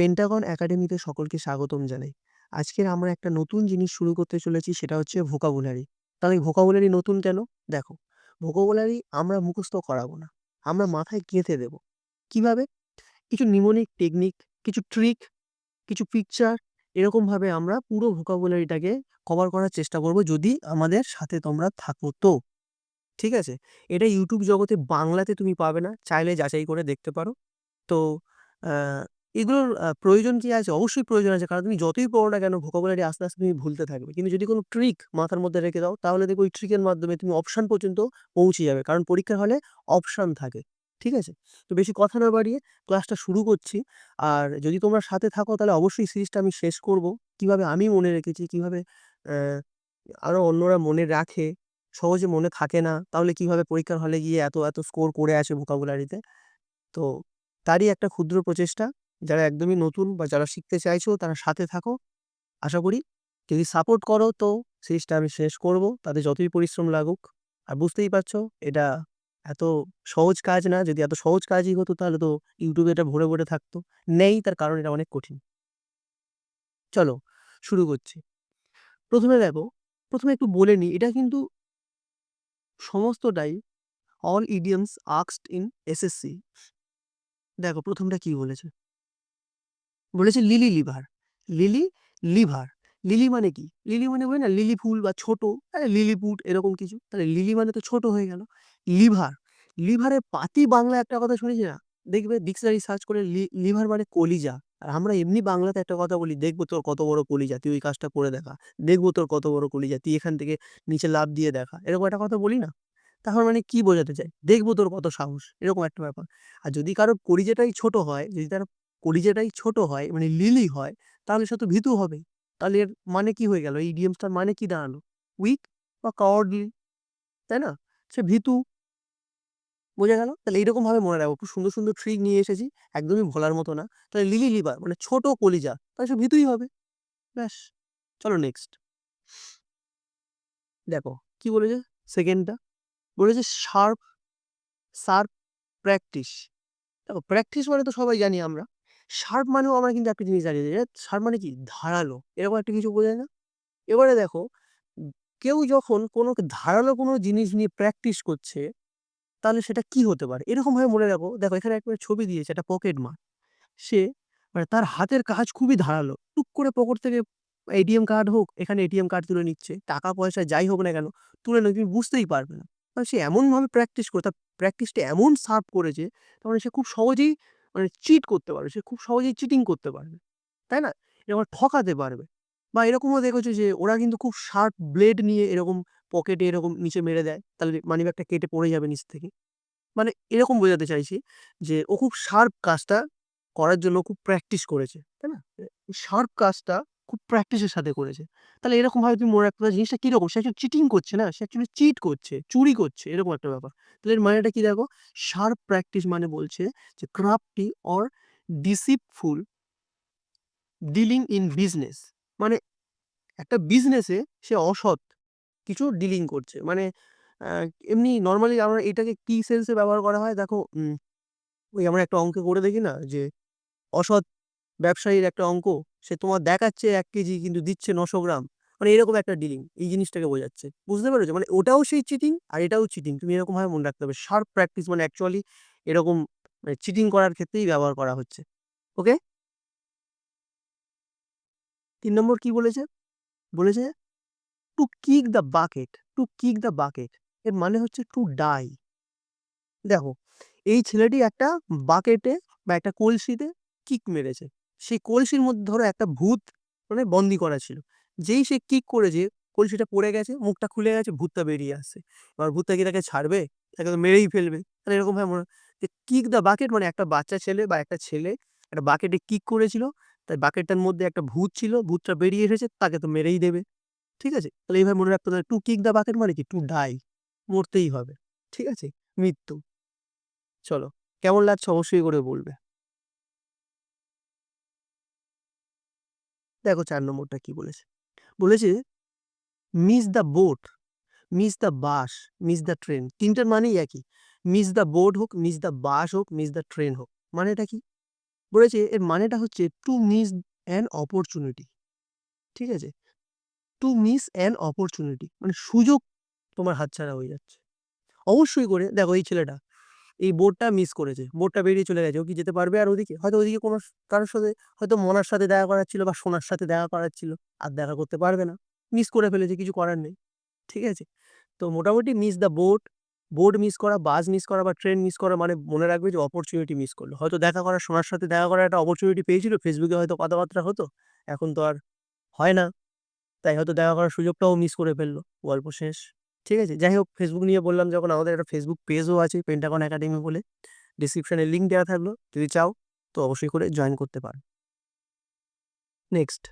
Pentagon একাডেমিতে সকলকে স্বাগতম জানাই। আজকের আমরা একটা নতুন জিনিস শুরু করতে চলেছি সেটা হচ্ছে ভোকাবুলারি। তাহলে ভোকাবুলারি নতুন কেন? দেখো, ভোকাবুলারি আমরা মুখস্থ করাবো না। আমরা মাথায় গেঁথে দেব। কীভাবে? কিছু নিমোনিক টেকনিক, কিছু ট্রিক, কিছু পিকচার এরকমভাবে আমরা পুরো ভোকাবুলারিটাকে কভার করার চেষ্টা করব যদি আমাদের সাথে তোমরা থাকো তো। ঠিক আছে? এটা ইউটিউব জগতে বাংলাতে তুমি পাবে না। চাইলে যাচাই করে দেখতে পারো। তো এগুলোর প্রয়োজন কি আছে? অবশ্যই প্রয়োজন আছে। কারণ তুমি যতই পড়ো না কেন ভোকাবুলারি আস্তে, আস্তে তুমি ভুলতে থাকবে। কিন্তু যদি কোনো ট্রিক মাথার মধ্যে রেখে দাও তাহলে দেখবে ওই ট্রিকের মাধ্যমে তুমি অপশান পর্যন্ত পৌঁছে যাবে। কারণ পরীক্ষার হলে অপশান থাকে। ঠিক আছে? তো বেশি কথা না বাড়িয়ে ক্লাসটা শুরু করছি। আর যদি তোমরা সাথে থাকো তাহলে অবশ্যই সিরিজটা আমি শেষ করব। কীভাবে আমি মনে রেখেছি, কীভাবে অ্যা আরও অন্যরা মনে রাখে, সহজে মনে থাকে না। তাহলে কীভাবে পরীক্ষার হলে গিয়ে এত, এত স্কোর করে আসে ভোকাবুলারিতে। তো তারই একটা ক্ষুদ্র প্রচেষ্টা। যারা একদমই নতুন বা যারা শিখতে চাইছো তারা সাথে থাকো। আশা করি যদি সাপোর্ট করো তো সিরিজটা আমি শেষ করব। তাতে যতই পরিশ্রম লাগুক। আর বুঝতেই পারছ এটা এত সহজ কাজ না। যদি এত সহজ কাজই হতো তাহলে তো ইউটিউবে এটা ভরে, ভরে থাকতো। নেই তার কারণ এটা অনেক কঠিন। চলো শুরু করছি। ১ম এ দেখো, ১ম এ একটু বলে নিই এটা কিন্তু সমস্তটাই all idioms asked in SSC. দেখো ১ম টা কি বলেছে? বলেছে lily liver. Lily liver. Lily মানে কি? লিলি মানে হয় না লিলি ফুল বা ছোট, লিলিপুট এরকম কিছু। তাহলে লিলি মানে তো ছোট হয়ে গেল। লিভার, লিভারের পাতি বাংলা একটা কথা শুনেছি না? দেখবে ডিকশনারি সার্চ করে লিভার মানে কলিজা। আর আমরা এমনি বাংলাতে একটা কথা বলি, "দেখব তোর কত বড় কলিজা, তুই ওই কাজটা করে দেখা। দেখব তোর কত বড় কলিজা, তুই এখান থেকে নিচে লাফ দিয়ে দেখা।" এরকম একটা কথা বলি না? তার মানে কি বোঝাতে চাই দেখব তোর কত সাহস, এরকম একটা ব্যাপার। আর যদি কারোর কলিজাটাই ছোট হয়, যদি তার কলিজাটাই ছোট হয় মানে লিলি হয়, তাহলে সে তো ভীতু হবে। তাহলে এর মানে কি হয়ে গেল? এই ইডিয়মসটার মানে কি দাঁড়াল? উইক বা কাওয়ার্ডলি, তাই না? সে ভীতু। বোঝা গেল? তাহলে এইরকমভাবে মনে রাখব। খুব সুন্দর, সুন্দর ট্রিক নিয়ে এসেছি। একদমই ভোলার মতো না। তাহলে লিলি লিভার মানে ছোট কলিজা। তাহলে সে ভীতুই হবে। ব্যাস। চলো নেক্সট। দেখো কি বলেছে? সেকেন্ডটা বলেছে শার্প শার্প প্র্যাকটিস। দেখো প্র্যাকটিস মানে তো সবাই জানি আমরা। শার্প মানেও আমরা কিন্তু একটা জিনিস জানি যে শার্প মানে কি? ধারালো। এরকম একটা কিছু বোঝায় না? এবারে দেখো কেউ যখন কোনো ধারালো কোনো জিনিস নিয়ে প্র্যাকটিস করছে, তাহলে সেটা কি হতে পারে? এরকমভাবে মনে রাখো। দেখো এখানে একটা ছবি দিয়েছে একটা পকেট মার। সে মানে তার হাতের কাজ খুবই ধারালো। টুক করে পকেট থেকে এটিএম কার্ড হোক, এখানে এটিএম কার্ড তুলে নিচ্ছে। টাকা পয়সা যাই হোক না কেন, তুলে নেয় তুমি বুঝতেই পারবে না। কারণ সে এমনভাবে প্র্যাকটিস করে, তার প্র্যাকটিসটা এমন শার্প করেছে, তার মানে সে খুব সহজেই মানে চিট করতে পারবে। সে খুব সহজেই চিটিং করতে পারবে। তাই না? এরকম ঠকাতে পারবে। বা এরকমও দেখেছ যে ওরা কিন্তু খুব শার্প ব্লেড নিয়ে এরকম পকেটে এরকম নিচে মেরে দেয়। তাহলে মানি ব্যাগটা কেটে পড়ে যাবে নিচ থেকে। মানে এরকম বোঝাতে চাইছি যে ও খুব শার্প কাজটা করার জন্য খুব প্র্যাকটিস করেছে। তাই না? শার্প কাজটা খুব প্র্যাকটিসের সাথে করেছে। তাহলে এরকমভাবে তুমি মনে রাখতে পারো জিনিসটা কীরকম? সে অ্যাকচুয়ালি চিটিং করছে না? সে অ্যাকচুয়ালি চিট করছে, চুরি করছে এরকম একটা ব্যাপার। তাহলে এর মানেটা কি দেখো? শার্প প্র্যাকটিস মানে বলছে যে crafty or deceitful dealing in business. মানে একটা বিজনেসে সে অসৎ কিছু ডিলিং করছে। মানে এমনি নর্মালি আমরা এটাকে কি সেন্সে ব্যবহার করা হয়? দেখো ওই আমরা একটা অঙ্কে করে দেখি না? যে অসৎ ব্যবসায়ীর একটা অঙ্ক। সে তোমার দেখাচ্ছে এক কেজি কিন্তু দিচ্ছে নশো গ্রাম। মানে এরকম একটা ডিলিং। এই জিনিসটাকে বোঝাচ্ছে। বুঝতে পেরেছ? মানে ওটাও সেই চিটিং আর এটাও চিটিং। তুমি এরকমভাবে মনে রাখতে হবে। শার্প প্র্যাকটিস মানে অ্যাকচুয়ালি এরকম মানে চিটিং করার ক্ষেত্রেই ব্যবহার করা হচ্ছে। ওকে? তিন নম্বর কি বলেছে? বলেছে to kick the bucket, to kick the bucket এর মানে হচ্ছে টু ডাই। দেখো এই ছেলেটি একটা বাকেটে বা একটা কলসিতে কিক মেরেছে। সেই কলসির মধ্যে ধরো একটা ভূত মানে বন্দি করা ছিল। যেই সে কিক করেছে, কলসিটা পড়ে গেছে, মুখটা খুলে গেছে, ভূতটা বেরিয়ে আসছে। এবার ভূতটা কি তাকে ছাড়বে? তাকে তো মেরেই ফেলবে। তাহলে এরকম এরকমভাবে মনে যে কিক দ্য বাকেট মানে একটা বাচ্চা ছেলে বা একটা ছেলে একটা বাকেটে কিক করেছিল। তাই বাকেটটার মধ্যে একটা ভূত ছিল, ভূতটা বেরিয়ে এসেছে, তাকে তো মেরেই দেবে। ঠিক আছে? তাহলে এইভাবে মনে রাখতে হবে টু কিক দ্য বাকেট মানে কি? টু ডাই মরতেই হবে। ঠিক আছে? মৃত্যু। চলো কেমন লাগছে অবশ্যই করে বলবে। দেখো চার নম্বরটা কি বলেছে? বলেছে miss the boat, miss the bus, miss the train তিনটার মানেই একই। মিস দ্য বোট হোক, মিস দ্য বাস হোক, মিস দ্য ট্রেন হোক। মানেটা কি? বলেছে এর মানেটা হচ্ছে টু মিস অ্যান অপরচুনিটি ঠিক আছে টু মিস অ্যান অপরচুনিটি মানে সুযোগ তোমার হাতছাড়া হয়ে যাচ্ছে অবশ্যই করে দেখো এই ছেলেটা এই বোর্ডটা মিস করেছে। বোর্ডটা বেরিয়ে চলে গেছে। ও কি যেতে পারবে আর ওদিকে? হয়তো ওদিকে কোনো কারোর সাথে, হয়তো মনার সাথে দেখা করার ছিল বা সোনার সাথে দেখা করার ছিল আর দেখা করতে পারবে না। মিস করে ফেলেছে, কিছু করার নেই। ঠিক আছে? তো মোটামুটি miss the boat board miss করা বাস মিস করা বা ট্রেন মিস করা মানে মনে রাখবে যে অপরচুনিটি মিস করল। হয়তো দেখা করা সোনার সাথে দেখা করার একটা অপরচুনিটি পেয়েছিল। ফেসবুকে হয়তো কথাবার্তা হতো। এখন তো আর হয় না। তাই হয়তো দেখা করার সুযোগটাও মিস করে ফেলল। গল্প শেষ। ঠিক আছে? যাই হোক ফেসবুক নিয়ে বললাম যখন আমাদের একটা ফেসবুক পেজও আছে পেন্টাগন একাডেমি বলে। ডিসক্রিপশনে লিঙ্ক দেওয়া থাকল। যদি চাও, তো অবশ্যই করে জয়েন করতে পারো। নেক্সট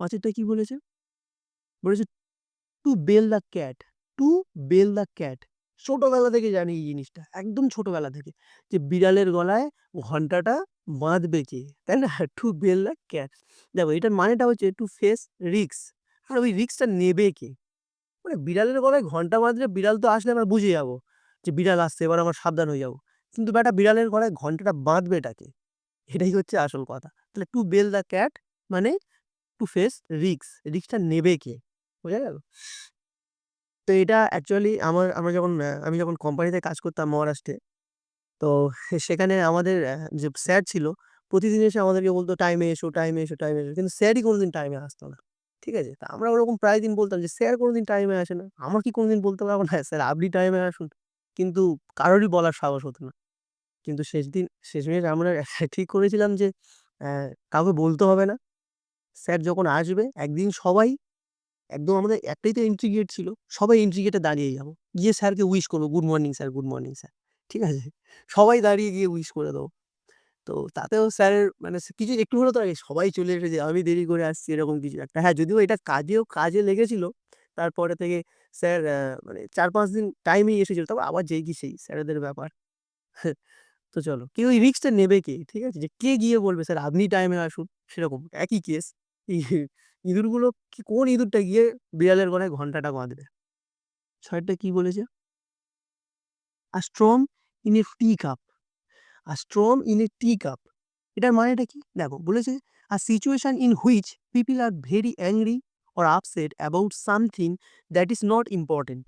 পাঁচেরটা কি বলেছে? বলেছে to bell the cat to bell the cat ছোটবেলা থেকে জানি এই জিনিসটা। একদম ছোটবেলা থেকে। যে বিড়ালের গলায় ঘন্টাটা বাঁধবে কে? তাই না? টু বেল দ্য ক্যাট দেখো, এটার মানেটা হচ্ছে টু ফেস রিক্স আর ওই রিক্সটা নেবে কে? মানে বিড়ালের গলায় ঘণ্টা বাঁধলে বিড়াল তো আসলে আমরা বুঝে যাব যে বিড়াল আসছে, এবার আমরা সাবধান হয়ে যাব। কিন্তু বেটা বিড়ালের গলায় ঘন্টাটা বাঁধবে এটাকে এটাই হচ্ছে আসল কথা। তাহলে টু বেল দ্য ক্যাট মানে টু ফেস রিক্স রিক্সটা নেবে কে? বোঝা গেল? তো এটা অ্যাকচুয়ালি আমার, আমরা যখন আমি যখন কোম্পানিতে কাজ করতাম মহারাষ্ট্রে, তো সেখানে আমাদের যে স্যার ছিল, প্রতিদিন এসে আমাদেরকে বলতো টাইমে এসো টাইমে এসো টাইমে এসো। কিন্তু স্যারই কোনোদিন টাইমে আসতো না। ঠিক আছে? তা আমরা ওরকম প্রায় দিন বলতাম যে, স্যার কোনোদিন টাইমে আসে না। আমার কি কোনোদিন বলতে পারব না। স্যার, আপনি টাইমে আসুন। কিন্তু কারোরই বলার সাহস হতো না। কিন্তু শেষ দিন শেষমেশ আমরা ঠিক করেছিলাম যে কাউকে বলতে হবে না। স্যার যখন আসবে, একদিন সবাই একদম আমাদের একটাই তো এন্ট্রি গেট ছিল, সবাই এন্ট্রি গেটে দাঁড়িয়ে যাব। গিয়ে স্যারকে উইশ করব good morning sir good morning sir ঠিক আছে? সবাই দাঁড়িয়ে গিয়ে উইশ করে দেবো। তো তাতেও স্যারের মানে কিছু একটু হলো তো আগে সবাই চলে এসেছে আমি দেরি করে আসছি, এরকম কিছু একটা। হ্যাঁ যদিও এটা কাজেও, কাজে লেগেছিল। তারপরে থেকে স্যার মানে চার পাঁচ দিন টাইমেই এসেছিল। তারপর আবার যেই কি সেই স্যারেদের ব্যাপার। তো চলো কে ওই রিস্কটা নেবে কে? ঠিক আছে? যে, কে গিয়ে বলবে, স্যার, আপনি টাইমে আসুন? সেরকম একই কেস ইঁদুরগুলো কি, কোন ইঁদুরটা গিয়ে বিড়ালের গলায় ঘন্টাটা বাঁধবে? ছয়টা কি বলেছে? A, strong in a tea cup. A strong in a tea cup এটার মানেটা কি? দেখো, বলেছে a situation in which people are very angry or upset about something that is not important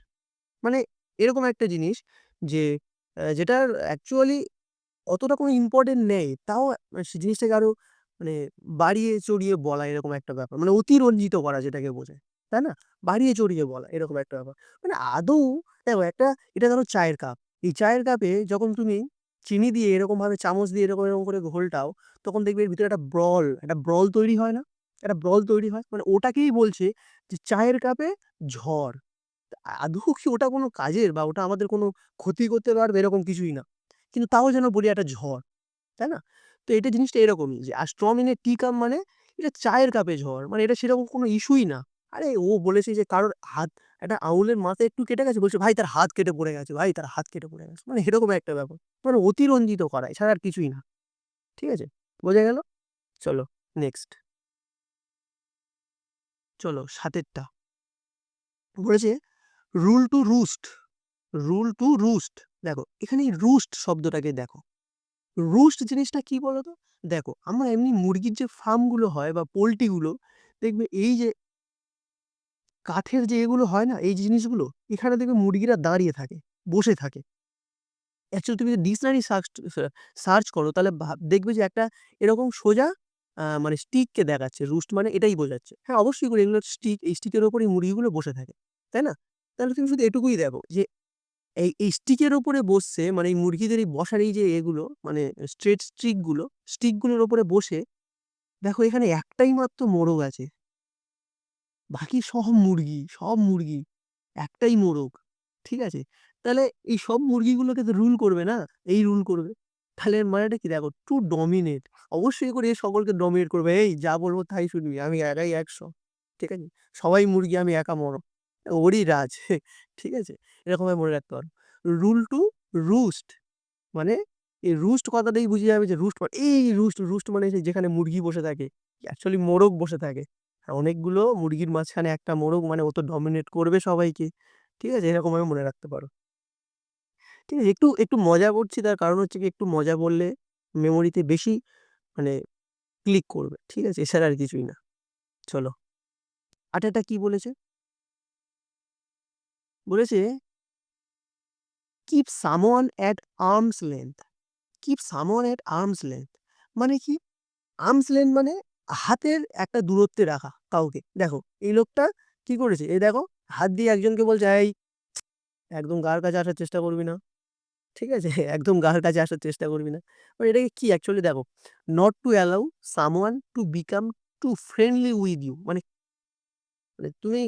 মানে এরকম একটা জিনিস যে যেটার অ্যাকচুয়ালি অতটা কোনো ইম্পর্টেন্ট নেই, তাও সে জিনিসটাকে আরও মানে বাড়িয়ে চড়িয়ে বলা এরকম একটা ব্যাপার। মানে অতিরঞ্জিত করা যেটাকে বোঝায় তাই না? বাড়িয়ে চড়িয়ে বলা এরকম একটা ব্যাপার। মানে আদৌ, দেখো একটা, এটা ধরো চায়ের কাপ এই চায়ের কাপে যখন তুমি চিনি দিয়ে এরকম ভাবে চামচ দিয়ে এরকম এরকম করে ঘোলটাও, তখন দেখবে এর ভিতরে একটা ব্রল একটা ব্রল তৈরি হয় না? একটা ব্রল তৈরি হয়? মানে ওটাকেই বলছে যে চায়ের কাপে ঝড়। আদৌ কি ওটা কোনো কাজের বা ওটা আমাদের কোনো ক্ষতি করতে পারবে এরকম কিছুই না। কিন্তু তাও যেন বলি একটা ঝড়, তাই না? তো এটা জিনিসটা এরকমই যে, আর স্ট্রং ইন টি কাপ মানে এটা চায়ের কাপে ঝড় মানে এটা সেরকম কোনো ইস্যুই না। আরে ও বলেছে যে, কারোর হাত, একটা আঙুলের মাথা একটু কেটে গেছে। বলছে, ভাই, তার হাত কেটে পড়ে গেছে, ভাই, তার হাত কেটে পড়ে গেছে। মানে এরকম একটা ব্যাপার। মানে অতিরঞ্জিত করা, এছাড়া আর কিছুই না। ঠিক আছে? বোঝা গেল? চলো নেক্সট চলো, সাতেরটা। বলেছে rule to roost rule to roost দেখো এখানে রুস্ট শব্দটাকে দেখো। রুস্ট জিনিসটা কি বলতো? দেখো, আমরা এমনি মুরগির যে ফার্মগুলো হয় বা পোলট্রিগুলো, দেখবে এই যে কাঠের যে এগুলো হয় না, এই জিনিসগুলো, এখানে দেখবে মুরগিরা দাঁড়িয়ে থাকে, বসে থাকে। অ্যাকচুয়ালি তুমি যদি ডিকশনারি সার্চ সার্চ করো, তাহলে দেখবে যে একটা এরকম সোজা মানে স্টিককে দেখাচ্ছে রুস্ট মানে এটাই বোঝাচ্ছে। হ্যাঁ অবশ্যই করে এগুলো স্টিক এই স্টিকের ওপরই মুরগিগুলো বসে থাকে, তাই না? তাহলে তুমি শুধু এটুকুই দেখো যে, এই এই স্টিকের ওপরে বসছে মানে এই মুরগিদের এই বসার এই যে এগুলো মানে স্ট্রেট স্টিকগুলো স্টিকগুলোর ওপরে বসে, দেখো এখানে একটাই মাত্র মোরগ আছে। বাকি সব মুরগি সব মুরগি, একটাই মোরগ, ঠিক আছে? তাহলে এই সব মুরগিগুলোকে তো রুল করবে না? এই রুল করবে। তাহলে মানেটা কি? দেখো টু ডমিনেট অবশ্যই করে সকলকে ডমিনেট করবে। এই যা বলব তাই শুনবি, আমি একাই একশো, ঠিক আছে? সবাই মুরগি, আমি একা মরো ওরই রাজ, ঠিক আছে? এরকমভাবে মনে রাখতে পারো। রুল টু রুস্ট মানে এই রুস্ট কথাটাই বুঝে যাবে যে রুস্ট মানে এই রুস্ট রুস্ট মানে যেখানে মুরগি বসে থাকে অ্যাকচুয়ালি মোরগ বসে থাকে। অনেকগুলো মুরগির মাঝখানে একটা মোরগ মানে ও তো ডমিনেট করবে সবাইকে। ঠিক আছে? এরকমভাবে মনে রাখতে পারো। ঠিক আছে? একটু একটু মজা করছি। তার কারণ হচ্ছে কি, একটু মজা বললে মেমোরিতে বেশি মানে ক্লিক করবে। ঠিক আছে? এছাড়া আর কিছুই না। চলো। আটেরটা কি বলেছে? বলেছে keep someone at arms length keep someone at arms length মানে কি? আর্মস লেন্থ মানে হাতের একটা দূরত্বে রাখা কাউকে। দেখো, এই লোকটা কি করেছে? এই দেখো, হাত দিয়ে একজনকে বলছে, এই, একদম গার কাছে আসার চেষ্টা করবি না। ঠিক আছে? একদম গার কাছে আসার চেষ্টা করবি না। মানে এটাকে কি? অ্যাকচুয়ালি দেখো not to allow someone to become too friendly with you মানে মানে তুমি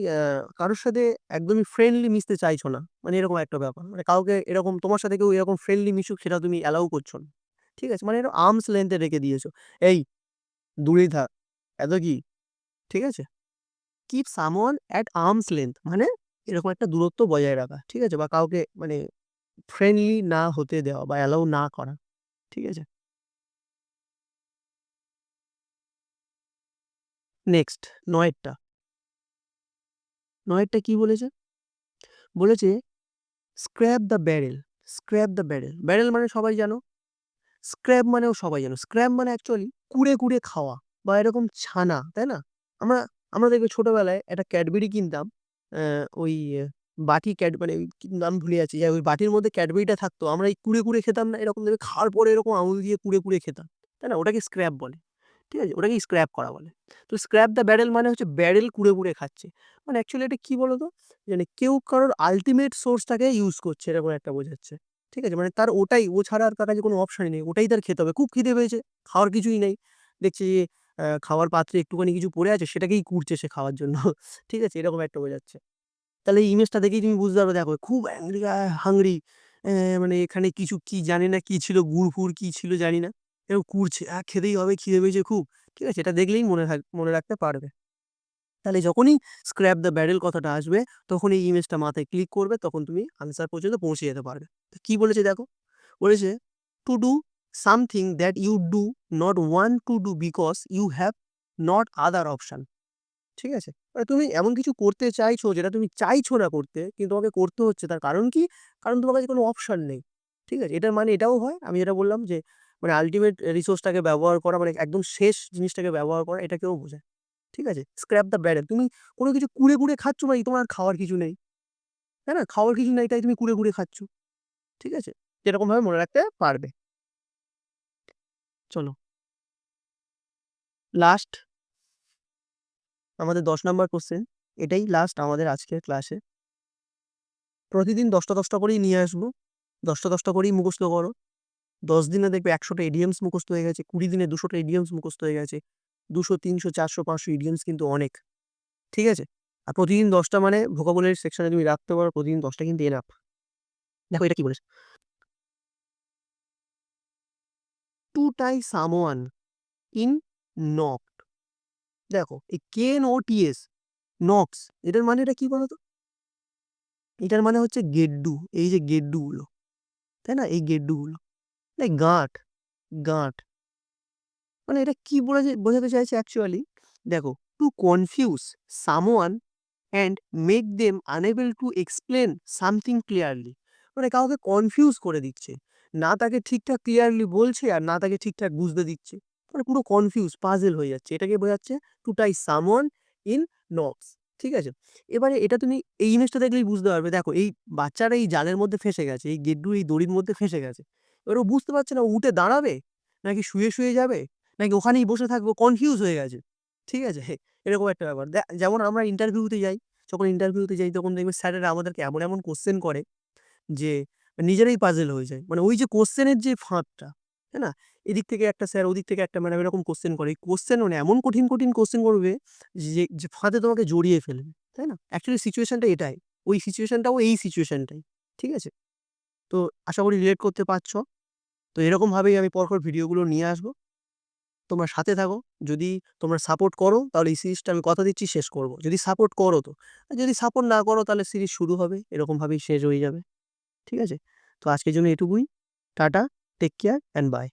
কারোর সাথে একদমই ফ্রেন্ডলি মিশতে চাইছো না। মানে এরকম একটা ব্যাপার। মানে কাউকে এরকম, তোমার সাথে কেউ এরকম ফ্রেন্ডলি মিশুক সেটা তুমি অ্যালাউ করছ না। ঠিক আছে? মানে এটা আর্মস লেন্থে রেখে দিয়েছ। এই দূরেই থাক। এত কি? ঠিক আছে? Keep someone at arms length মানে এরকম একটা দূরত্ব বজায় রাখা, ঠিক আছে? বা কাউকে মানে ফ্রেন্ডলি না হতে দেওয়া বা অ্যালাউ না করা, ঠিক আছে? নেক্সট নয়েরটা নয়েরটা কি বলেছে? বলেছে scrap the barrel scrap the barrel barrel মানে সবাই জানো। স্ক্র্যাপ মানেও সবাই জানো। স্ক্র্যাপ মানে অ্যাকচুয়ালি কুড়ে কুড়ে খাওয়া বা এরকম ছানা, তাই না? আমরা আমরা দেখবে ছোটোবেলায় একটা ক্যাডবেরি কিনতাম ওই বাটি ক্যাড মানে নাম ভুলে যাচ্ছি ওই বাটির মধ্যে ক্যাডবেরিটা থাকতো। আমরা এই কুড়ে কুড়ে খেতাম না, এরকম দেখবে খাওয়ার পরে এরকম আঙুল দিয়ে কুড়ে কুড়ে খেতাম, তাই না? ওটাকে স্ক্র্যাপ বলে, ঠিক আছে? ওটাকে স্ক্র্যাপ করা বলে। তো স্ক্র্যাপ দ্য ব্যারেল মানে হচ্ছে ব্যারেল কুড়ে কুড়ে খাচ্ছে। মানে অ্যাকচুয়ালি এটা কি বলতো? মানে কেউ কারোর আলটিমেট সোর্সটাকে ইউজ করছে, এরকম একটা বোঝাচ্ছে। ঠিক আছে? মানে তার ওটাই, ও ছাড়া আর কাছে কোনো অপশানই নেই। ওটাই তার খেতে হবে। খুব খিদে পেয়েছে, খাওয়ার কিছুই নেই। দেখছে যে খাওয়ার পাত্রে একটুখানি কিছু পড়ে আছে, সেটাকেই কুড়ছে সে খাওয়ার জন্য। ঠিক আছে? এরকম একটা বোঝাচ্ছে তাহলে এই ইমেজটা দেখেই তুমি বুঝতে পারো দেখো, খুব অ্যাংরি হাংরি মানে এখানে কিছু কি জানি না, কি ছিল, গুড় ফুড় কি ছিল জানি না। এরকম কুড়ছে খেতেই হবে, খিদে পেয়েছে খুব। ঠিক আছে? এটা দেখলেই মনে মনে রাখতে পারবে। তাহলে যখনই স্ক্র্যাপ দ্য ব্যারেল কথাটা আসবে তখন এই ইমেজটা মাথায় ক্লিক করবে, তখন তুমি আনসার পর্যন্ত পৌঁছে যেতে পারবে। তো কী বলেছে দেখো? বলেছে to do something that you do not want to do because you have not other option ঠিক আছে? মানে তুমি এমন কিছু করতে চাইছো যেটা তুমি চাইছো না করতে, কিন্তু তোমাকে করতে হচ্ছে। তার কারণ কি? কারণ তোমার কাছে কোনো অপশান নেই। ঠিক আছে? এটার মানে এটাও হয়। আমি যেটা বললাম যে মানে আলটিমেট রিসোর্সটাকে ব্যবহার করা মানে একদম শেষ জিনিসটাকে ব্যবহার করা এটাকেও বোঝায় ঠিক আছে? স্ক্র্যাপ দ্য ব্যারেল তুমি কোনো কিছু কুড়ে কুড়ে খাচ্ছ মানে তোমার খাওয়ার কিছু নেই। তাই না? খাওয়ার কিছু নেই, তাই তুমি কুড়ে কুড়ে খাচ্ছ। ঠিক আছে? যেরকমভাবে মনে রাখতে পারবে। চলো। লাস্ট আমাদের দশ নম্বর কোশ্চেন এটাই লাস্ট আমাদের আজকের ক্লাসে প্রতিদিন দশটা দশটা করেই নিয়ে আসব। দশটা দশটা করেই মুখস্থ করো। দশ দিনে দেখবে একশোটা ইডিয়ামস মুখস্থ হয়ে গেছে। কুড়ি দিনে দুশোটা ইডিয়ামস মুখস্থ হয়ে গেছে। দুশো, তিনশো, চারশো, পাঁচশো ইডিয়ামস কিন্তু অনেক। ঠিক আছে? আর প্রতিদিন দশটা মানে ভোকাবুলারি সেকশনে তুমি রাখতে পারো, প্রতিদিন দশটা কিন্তু এনাফ দেখো এটা কি বলেছে? To tie someone in knot দেখো, এই কেন ও টিএস নক্স এটার মানে এটা কি বলতো? এটার মানে হচ্ছে গেড্ডু, এই যে গেড্ডুগুলো। তাই না? এই গেড্ডুগুলো। গাঁট গাঁট। মানে এটা কি বোঝাতে বোঝাতে চাইছে অ্যাকচুয়ালি দেখো to confuse someone and make them unable to explain something clearly মানে কাউকে কনফিউজ করে দিচ্ছে। না তাকে ঠিকঠাক ক্লিয়ারলি বলছে আর না তাকে ঠিকঠাক বুঝতে দিচ্ছে। মানে পুরো কনফিউজ পাজেল হয়ে যাচ্ছে। এটাকে বোঝাচ্ছে to tie someone in knots ঠিক আছে? এবারে এটা তুমি এই ইমেজটা দেখলেই বুঝতে পারবে। দেখো, এই বাচ্চারা এই জালের মধ্যে ফেসে গেছে, এই গেড্ডু এই দড়ির মধ্যে ফেসে গেছে। এবার ও বুঝতে পারছে না উঠে দাঁড়াবে? নাকি শুয়ে শুয়ে যাবে? নাকি ওখানেই বসে থাকব কনফিউজ হয়ে গেছে। ঠিক আছে? এরকম একটা ব্যাপার। যেমন আমরা ইন্টারভিউতে যাই, যখন ইন্টারভিউতে যাই, তখন দেখবে স্যারেরা আমাদেরকে এমন এমন কোশ্চেন করে যে, নিজেরাই পাজেল হয়ে যায়। মানে ওই যে কোশ্চেনের যে ফাঁদটা হ্যাঁ না? এদিক থেকে একটা স্যার, ওদিক থেকে একটা ম্যাডাম এরকম কোশ্চেন করে। এই কোশ্চেন মানে এমন কঠিন কঠিন কোশ্চেন করবে যে যে ফাঁদে তোমাকে জড়িয়ে ফেলবে, তাই না? অ্যাকচুয়ালি সিচুয়েশনটা এটাই। ওই সিচুয়েশনটাও এই সিচুয়েশনটাই ঠিক আছে? তো আশা করি রিলেট করতে পারছ। তো এরকমভাবেই আমি পরপর ভিডিওগুলো নিয়ে আসব। তোমরা সাথে থাকো। যদি তোমরা সাপোর্ট করো, তাহলে এই সিরিজটা আমি কথা দিচ্ছি, শেষ করব। যদি সাপোর্ট করো তো। যদি সাপোর্ট না করো, তাহলে সিরিজ শুরু হবে, এরকমভাবেই শেষ হয়ে যাবে। ঠিক আছে? তো আজকের জন্য এটুকুই। Tata take care and bye